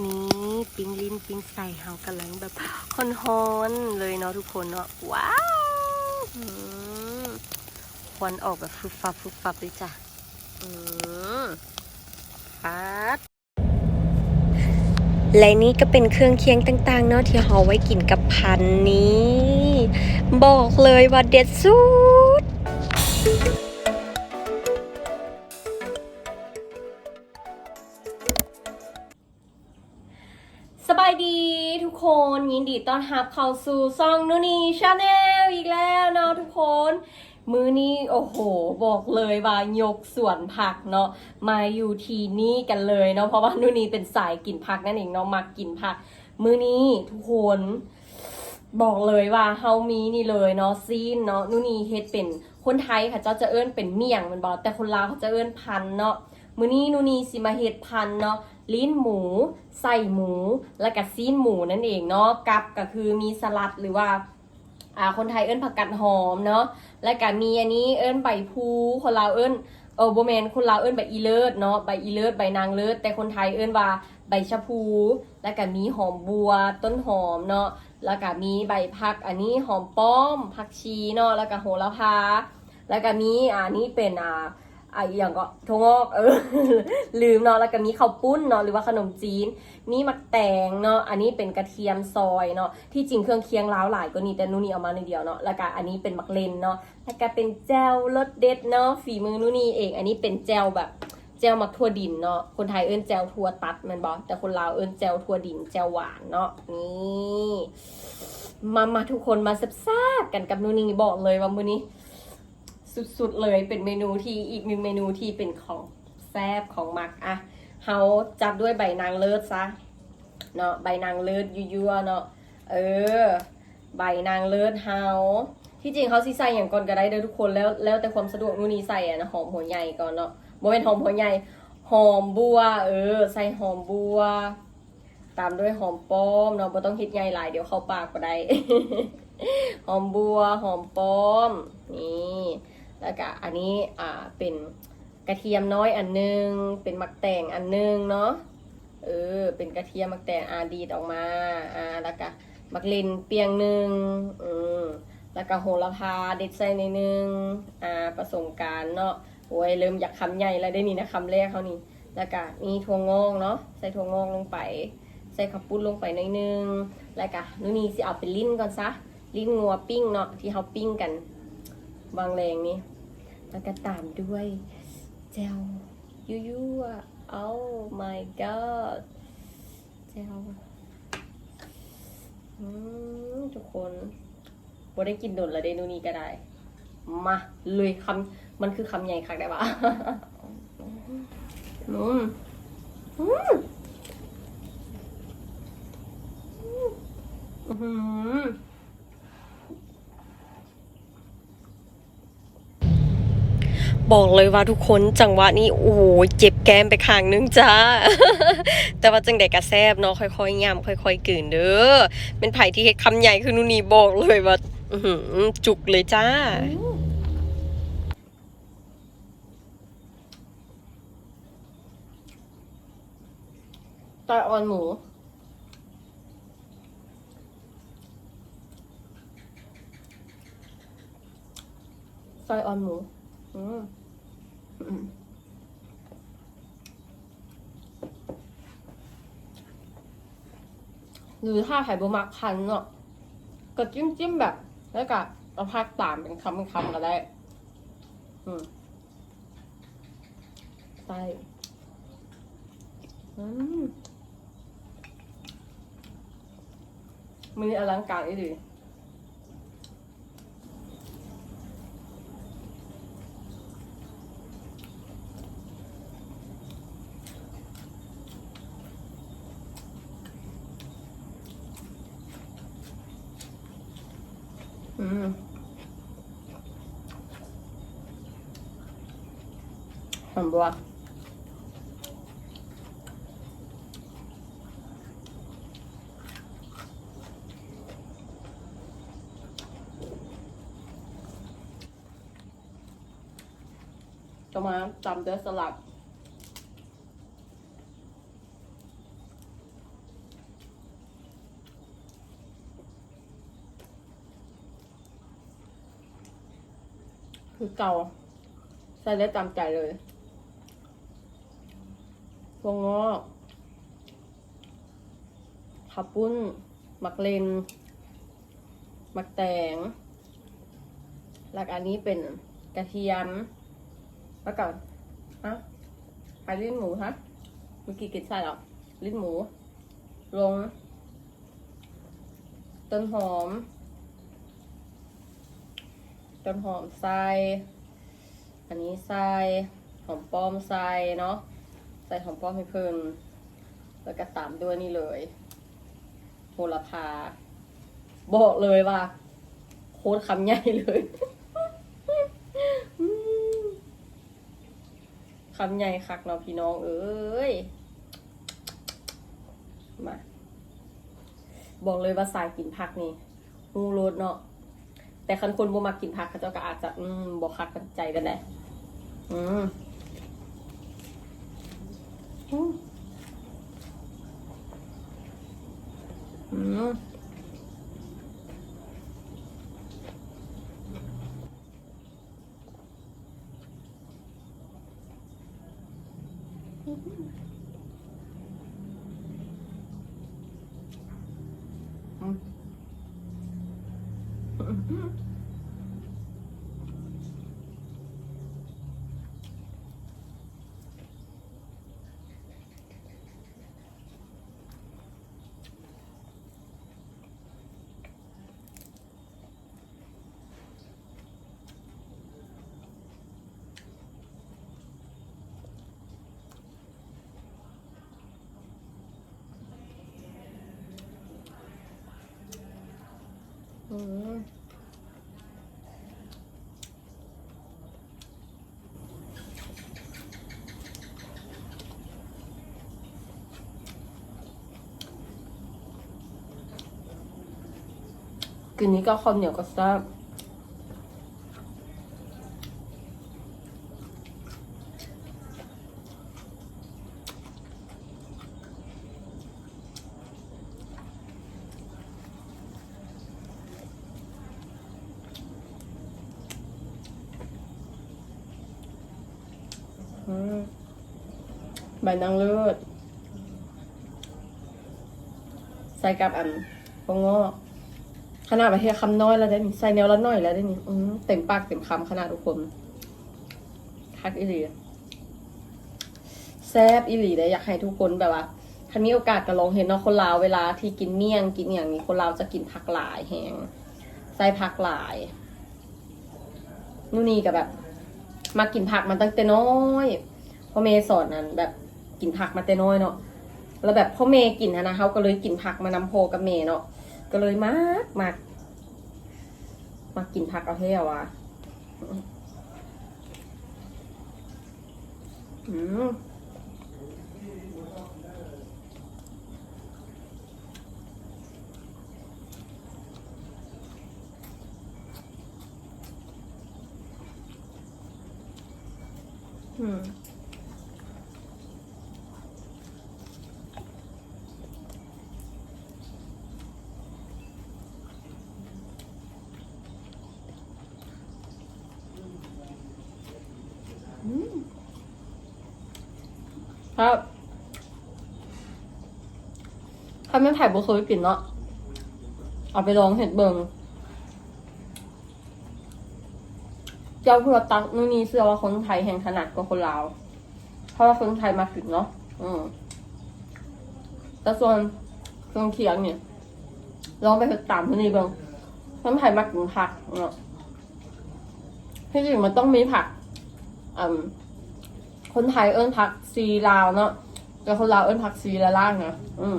นี่ปิ้งลิ้นปิ้งใส่เฮากำลังแบบฮอนๆเลยเนาะทุกคนเนาะว้าวควันออกแบบฟุบฟับฟุบฟับเลยจ้ะอืมปัดและนี่ก็เป็นเครื่องเคียงต่างๆเนาะที่เฮาไว้กินกับพันนี้ บอกเลยว่าเด็ดสุด สบายดีทุกคนยินดีต้อนรับเข้าสู่ซองนูนีชาแนลอีกแล้วเนาะทุกคน มือนี้โอ้โห บอกเลยว่ายกส่วนผักเนาะมาอยู่ทีนี่กันเลยเนาะเพราะว่านูนีเป็นสายกินผักนั่นเองเนาะมักกินผัก มือนี้ทุกคน บอกเลยว่าเฮามีนี่เลยเนาะซีนเนาะนูนีเฮ็ดเป็นคนไทยค่ะเจ้าจะเอิ้นเป็นเมี่ยงมันบอกแต่คนลาวเขาจะเอิ้นพันเนาะ มื้อนี้นูนีสิมาเฮ็ดพันเนาะลิ้นหมูใส่หมู แล้วก็ซีนหมูนั่นเองเนาะกับก็คือมีสลัดหรือว่าอ่าคนไทยเอิ้นผักกัดหอมเนาะแล้วก็มีอันนี้เอิ้นใบพูคนลาวเอิ้นเออโบแมนคนลาวเอิ้นใบอีเลิศเนาะใบอีเลิศใบนางเลิศแต่คนไทยเอิ้นว่าใบชะพู แล้วก็มีหอมบัวต้นหอมเนาะแล้วก็มีใบผักอันนี้หอมป้อมผักชีเนาะแล้วก็โหระพาแล้วก็มีอันนี้เป็นอ่า อ่าอย่างก็ทงอกเออ ลืมเนาะแล้วก็มีข้าวปุ้นเนาะหรือว่าขนมจีน มีมักแตงเนาะอันนี้เป็นกระเทียมซอยเนาะที่จริงเครื่องเคียงล้าวหลายก็นี่แต่นู่นนี่เอามาในเดียวเนาะแล้วก็อันนี้เป็นมักเลนเนาะแล้วก็เป็นแจวรสเด็ดเนาะฝีมือนู่นนี่เอง อันนี้เป็นแจวแบบแจวมักทั่วดินเนาะ คนไทยเอิ้นแจวทั่วตัดมันบอกแต่คนลาวเอิ้นแจวทั่วดินแจวหวานเนาะ นี่ มา มาทุกคนมาแซ่บๆกันกับนูนี่บอกเลยว่ามื้อนี้ สุดๆเลยเป็นเมนูที่อีกหนึ่งเมนูที่เป็นของแซบของมักอะเฮาจับด้วยใบนางเลิศซะเนาะใบนางเลิศยั่วๆเนาะเออ ใบนางเลิศเฮาที่จริงเขาใส่อย่างก่อนก็ได้เด้อทุกคนแล้วแล้วแต่ความสะดวกนูนี่ใส่อะนะหอมหัวใหญ่ก่อนเนาะบ่เป็นหอมหัวใหญ่หอมบัว เออ ใส่หอมบัว ตามด้วยหอมป้อมเนาะบ่ต้องเฮ็ดใหญ่หลายเดี๋ยวเข้าปากก็ได้ หอมบัวหอมป้อม นี่ แล้วก็อันนี้อ่าเป็นกระเทียมน้อยอันหนึง เป็นมักแตงอันหนึงเนาะเออเป็นกระเทียมมักแตงอาดีดออกมาอ่าแล้วก็มักเลนเปียงหนึ่งอืมแล้วก็โหระพาเด็ดใส่ในหนึ่งอ่าผสมกันเนาะโอ้ยเริ่มอยากคำใหญ่แล้วได้นี่นะคำแรกเขานี่แล้วก็มีถั่วงอกเนาะใส่ถั่วงอกลงไป ใส่ข้าวปุ้นลงไปหน่อยนึงแล้วก็นู่นนี่สิเอาเป็นลิ้นก่อนซะลิ้นงัวปิ้งเนาะที่เขาปิ้งกันวางแรงนี่ แล้วก็ตามด้วยเจลยูยูอะ oh my god เจลทุกคนบ่ได้กินโดนล้วได้นู่นนี่ก็ได้ มาเลยคำมันคือคำใหญ่คักได้ปะอืมอืมอืม บอกเลยว่าทุกคนจังหวะนี้โอ้โหเจ็บแก้มไปข้างนึงจ้า แต่ว่าจังใดกระแซบเนาะค่อยๆย่ำค่อย ๆกลืนเด้อเป็นไผ่ที่เฮ็ดคำใหญ่คือนูนีบอกเลยว่าจุกเลยจ้าตอยออนหมูซอยออนหมู อืมอืม หรือถ้าไข่บุมักพันเนาะก็จิ้มจิ้มแบบ แล้วก็เอาพักตามเป็นคำเป็นคำก็ได้ อืมใส่อืมมันอลังการอีดี บ่จมาตำเดือสลัดคือเก่าใส่ได้ตามใจเลย พวงงอกข้าปุ้น หมักเลน หมักแตงแล้วก็อันนี้เป็นกระเทียมแล้วก็อะไปลิ้นหมูฮะเมื่อกี้กินใส่หรอลิ้นหมู ลง ต้นหอม ต้นหอมใส่อันนี้ใส่หอมปอมใส่เนาะ ส่หอมป้อมให้เพิ่มแล้วก็ตามด้วยนี่เลยโหระพา บอกเลยว่า โคตรคำใหญ่เลยคำใหญ่คักเนาะพี่น้อง เอ้ย มา บอกเลยว่าสายกินผักนี่งูโรสเนาะแต่คันคนบ่มากินผักเขาเจ้าก็อาจจะ อืมบอกคักกันใจกันแหละอืม อืม อืมกินนี้ก็ข้าวเหนียวก็แซ่บ ใบนางเลือดใส่กับอันปงงอกขนาดประเทศคำน้อยแล้วได้นี่ใส่แนวละน้อยแล้วได้นี่เต็มปากเต็มคำขนาดทุกคนคักอีหลีแซบอีหลีเลยอยากให้ทุกคนแบบว่าถ้ามีโอกาสก็ลองเห็นเนาะคนลาวเวลาที่กินเมี่ยงกินอย่างนี้คนลาวจะกินผักหลายแหงใส่ผักหลายนู่นนี่กับแบบ มากินผักมาตั้งแต่น้อยพ่อเมย์สอนนั้นแบบกินผักมาแต่น้อยเนาะแล้วแบบพ่อเมย์กินนะนะเขาก็เลยกินผักมานำโพกับเมย์เนาะก็เลยมากมากมากินผักเอาเท่อะวะอืม อืมครับถ้าไม่ไผ่บุเคยกินเนาะเอาไปลองเห็ดเบิง เจ้าเพื่อตักนู่นนี่เชื่อว่าคนไทยแห่งถนัดกว่าคนลาว เพราะว่าคนไทยมากินเนาะอืมแต่ส่วนเครื่องเคียงเนี่ยลองไปเห็ดตามที่นี่เบิงคนไทยมากินผักเนาะที่จริงมันต้องมีผักอืมคนไทยเอิ้นผักซีลาวเนาะแต่คนลาวเอิ้นผักซีละล่างนะอืม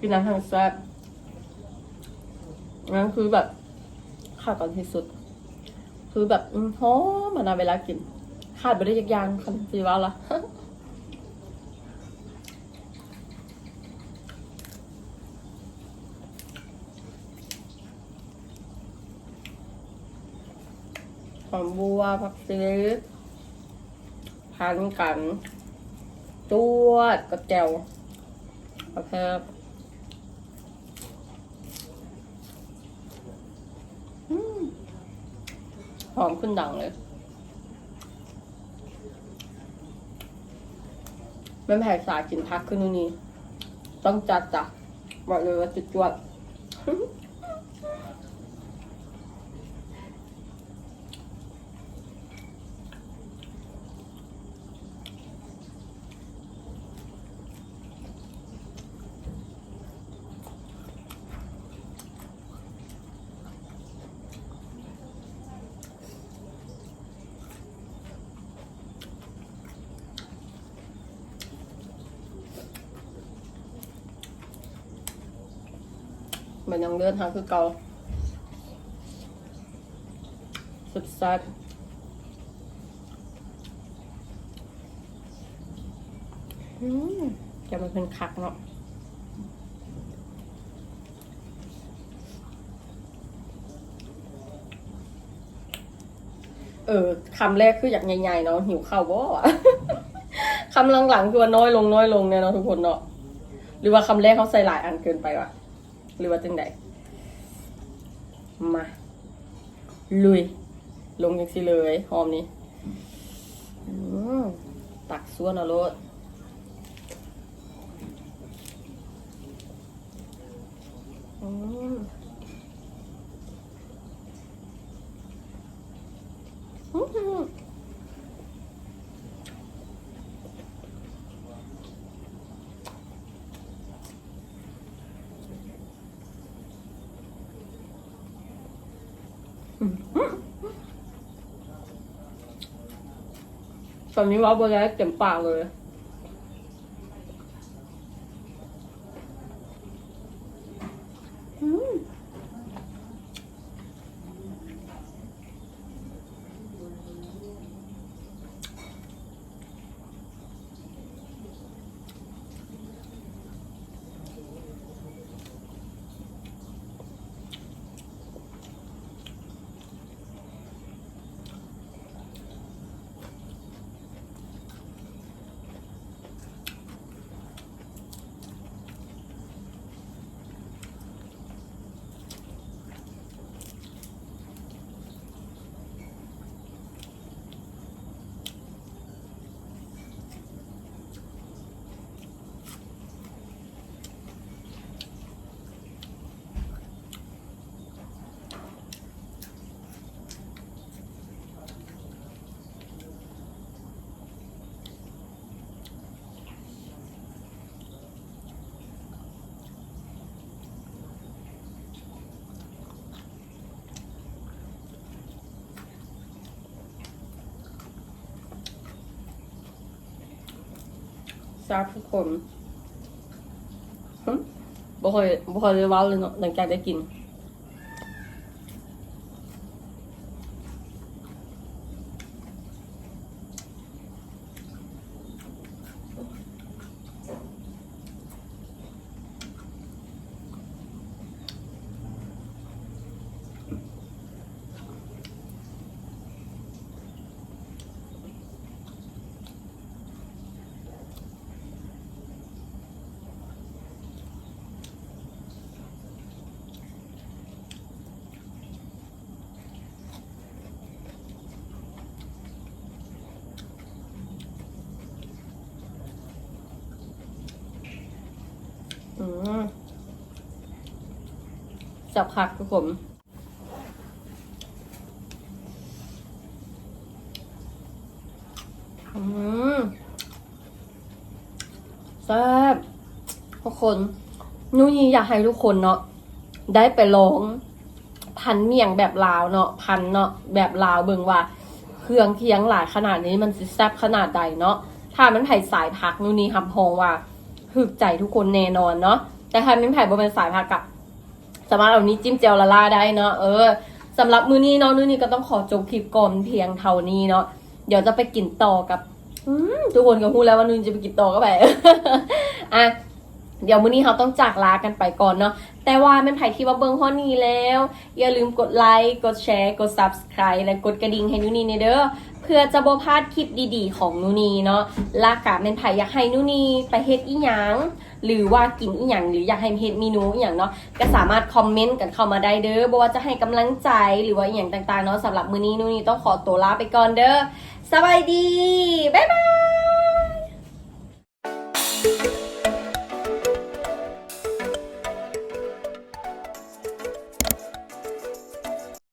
กินน้ำทางแซ่บนั่นคือแบบขาวก่อนที่สุด คือแบบอหอมมันนะเวลากินขาดไปได้ยักยางคันซีว่าละหอมบัวผักซีพันกันจวดกับแจวโอเค หอมขึ้นดังเลยไม่แพ้สายกินพักขึ้นนู่นนี่ ต้องจัดจ้ะบอกเลยว่าจุดจวด มันยังเลื่อนทางคือเก่าสุดซัดอืมจะมันเป็นคักเนาะเออคำแรกคืออยากใหญ่ๆเนาะหิวข้าวบ่อะคำหลังๆคือว่าน้อยลงน้อยลงเนี่ยเนาะทุกคนเนาะหรือว่าคำแรกเขาใส่หลายอันเกินไปวะ หรือว่าจังใดมา ลุย ลงยังสิเลยหอมนี้ตักส่วนเอาโลดอืม ตอนนี้ว่าบัวแล้เต็มปากเลย จ้าทุกคนบ่เคยบ่เคยได้ว้าเลยเนาะหลังจากได้กิน จับคักทุกคนอืมแซ่บทุกคนนุ้ยอยากให้ทุกคนเนาะได้ไปลองพันเมี่ยงแบบลาวเนาะพันเนาะแบบลาวเบิ่งว่า เครื่องเคียงหลายขนาดนี้มันแซ่บขนาดใดเนาะถ้ามันไผ่สายพักนู่นนี่คำพองว่า ถึกใจทุกคนแน่นอนเนาะแต่ถ้ามันไผ่บ่เป็นสายพักอะสามารถเอานี้จิ้มเจลละลาได้เนาะเออสำหรับมื้อนี้เนาะมื้อนี้ก็ต้องขอจบคลิปก่อนเพียงเท่านี้เนาะเดี๋ยวจะไปกินต่อกับทุกคนก็พูดแล้วว่านุ่นจะไปกินต่อก็ไปอะเดี๋ยวมื้อนี้เราต้องจากลากันไปก่อนเนาะ แต่ว่าแม่ไผ่ที่ว่าเบิ่งข้อนี้แล้ว อย่าลืมกดไลค์ กดแชร์ กด subscribe และกดกระดิ่งให้นุนี่ในเด้อ เพื่อจะบ่พลาดคลิปดีๆ ของนูนีเนาะลากาเป็นไผอยากให้นูนีไปเฮ็ดอีหยังหรือว่ากินอีหยังหรืออยากให้เฮ็ดเมนูอีหยังเนาะก็สามารถคอมเมนต์กันเข้ามาได้เด้อบ่ว่าจะให้กำลังใจหรือว่าอีหยังต่างๆเนาะสำหรับมื้อนี้นูนีต้องขอตัวลาไปก่อนเด้อสบายดีบ๊ายบาย